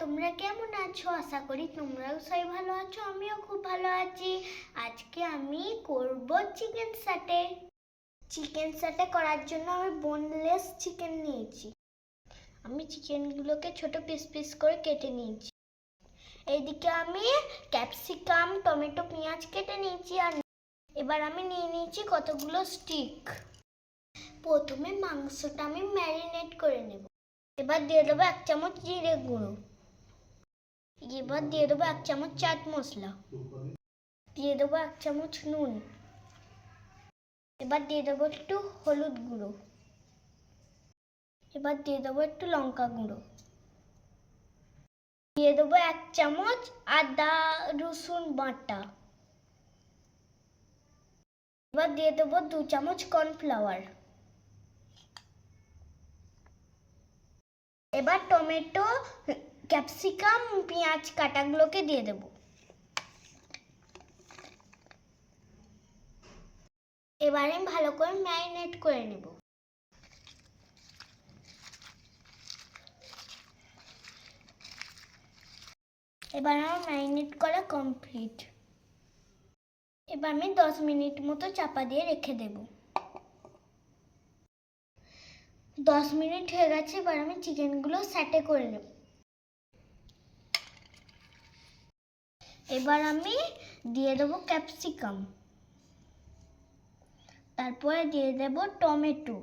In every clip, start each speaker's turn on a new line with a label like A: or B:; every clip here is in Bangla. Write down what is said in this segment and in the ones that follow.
A: তোমরা কেমন আছো? আশা করি তোমরাও সবাই ভালো আছো, আমিও খুব ভালো আছি। আজকে আমি করব চিকেন স্যাটে চিকেন স্যাটে করার জন্য আমি বোনলেস চিকেন নিয়েছি। আমি চিকেনগুলোকে ছোট পিস পিস করে কেটে নিয়েছি। এইদিকে আমি ক্যাপসিকাম টমেটো পেঁয়াজ কেটে নিয়েছি আর এবার আমি নিয়ে নিয়েছি কতগুলো স্টিক প্রথমে মাংসটা আমি ম্যারিনেট করে নেব। এবার দিয়ে দেবো এক চামচ জিরে গুঁড়ো। এবার দিয়ে দেবো এক চামচ চাট মশলা। দিয়ে দেবো এক চামচ নুন। এবার দিয়ে দেবো একটু হলুদ গুঁড়ো। এবার দিয়ে দেবো একটু লঙ্কা গুঁড়ো। দিয়ে দেবো এক চামচ আদা রসুন বাটা। এবার দিয়ে দেবো দু চামচ কর্নফ্লাওয়ার। এবার টমেটো ক্যাপসিকাম, পেঁয়াজ, কাটাগুলোকে দিয়ে দেব। এবার আমি ভালো করে ম্যারিনেট করে নেব। এবার আমার ম্যারিনেট করা কমপ্লিট। এবার আমি দশ মিনিট মতো চাপা দিয়ে রেখে দেবো। দশ মিনিট হয়ে গেছে, এবার আমি চিকেনগুলো স্যাটে করে নেব। এবার আমি দিয়ে দেবো ক্যাপসিকাম। তারপরে দিয়ে দেব টমেটো।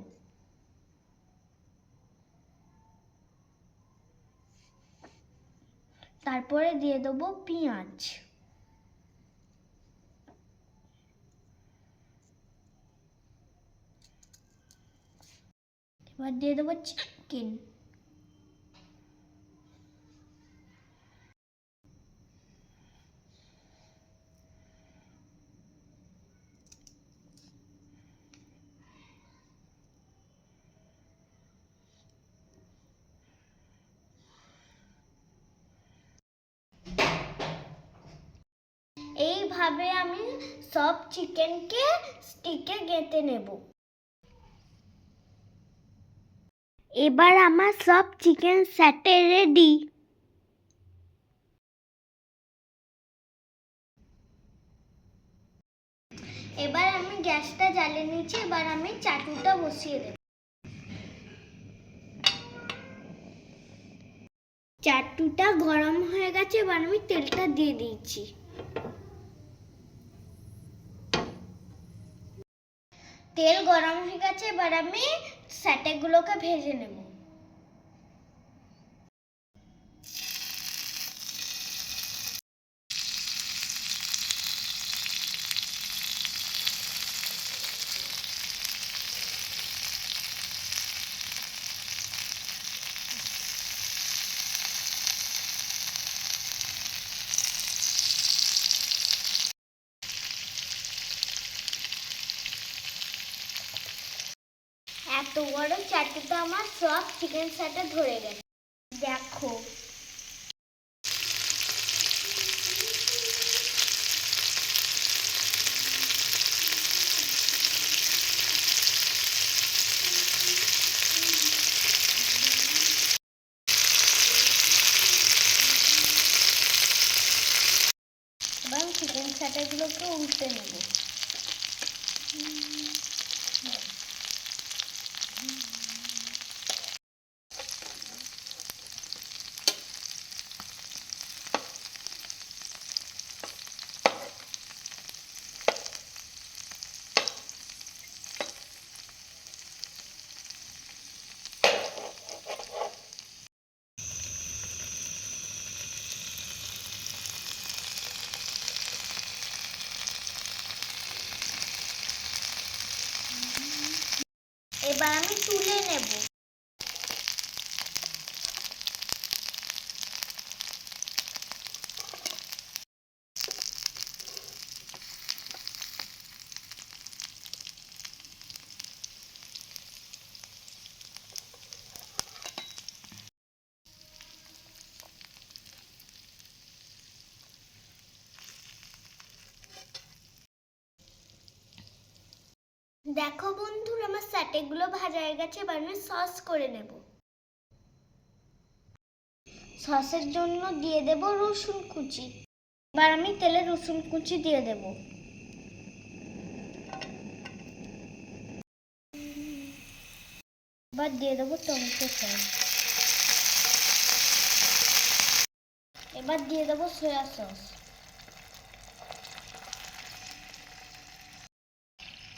A: তারপরে দিয়ে দেবো পেঁয়াজ। এবার দিয়ে দেবো চিকেন। এইভাবে আমি সব চিকেনকে স্টিকে গেঁথে নেব। এবার আমার সব চিকেন স্যাটে রেডি এবার আমি গ্যাসটা জ্বালিয়ে নিচ্ছি এবার আমি চাটুটা বসিয়ে দেব। চাটুটা গরম হয়ে গেছে, এবার আমি তেলটা দিয়ে দিয়েছি। তেল গরম হয়ে গেছে এবার আমি স্যাটেকগুলোকে ভেজে নেব। এত গরম বড় চাটুটা আমার সব চিকেন স্যাটে ধরে গেছে। দেখো। এবার চিকেন স্যাটারগুলোকে উল্টে নেব এবার আমি তুলে নেব। দেখো বন্ধুরা, আমার স্যাটেগুলো ভাজা হয়ে গেছে, এবার আমি সস করে নেব। সসের জন্য দিয়ে দেব রসুন কুচি। এবার আমি তেলে রসুন কুচি দিয়ে দেব। এবার দিয়ে দেবো টমেটো সস। এবার দিয়ে দেবো সয়া সস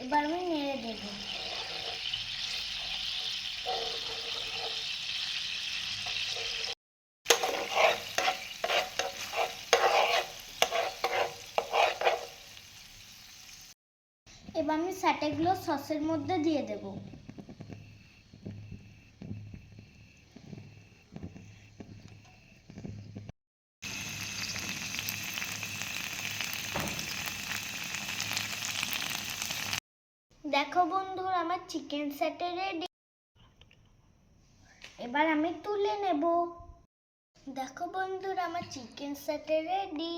A: এবার আমি নেড়ে দেব। এবার আমি স্যাটেগুলো সসের মধ্যে দিয়ে দেব। দেখো বন্ধুরা, আমার চিকেন স্যাটে রেডি এবার আমি তুলে নেব। দেখো বন্ধুরা, আমার চিকেন স্যাটে রেডি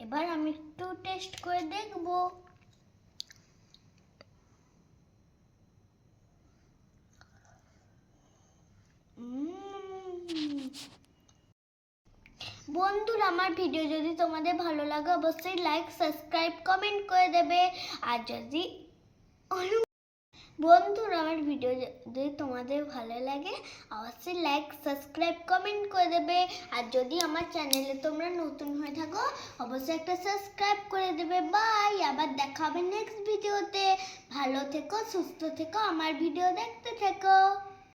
A: এবার আমি একটু টেস্ট করে দেখব। উম। বন্ধুরা, আমার ভিডিও যদি তোমাদের ভালো লাগে, অবশ্যই লাইক সাবস্ক্রাইব কমেন্ট করে দেবে। আর যদি বন্ধুরা, আমার ভিডিও যদি তোমাদের ভালো লাগে, অবশ্যই লাইক সাবস্ক্রাইব কমেন্ট করে দেবে। আর যদি আমার চ্যানেলে তোমরা নতুন হয়ে থাকো, অবশ্যই একটা সাবস্ক্রাইব করে দেবে। বাই আবার দেখা হবে নেক্সট ভিডিওতে ভালো থেকো, সুস্থ থেকো, আমার ভিডিও দেখতে থেকো।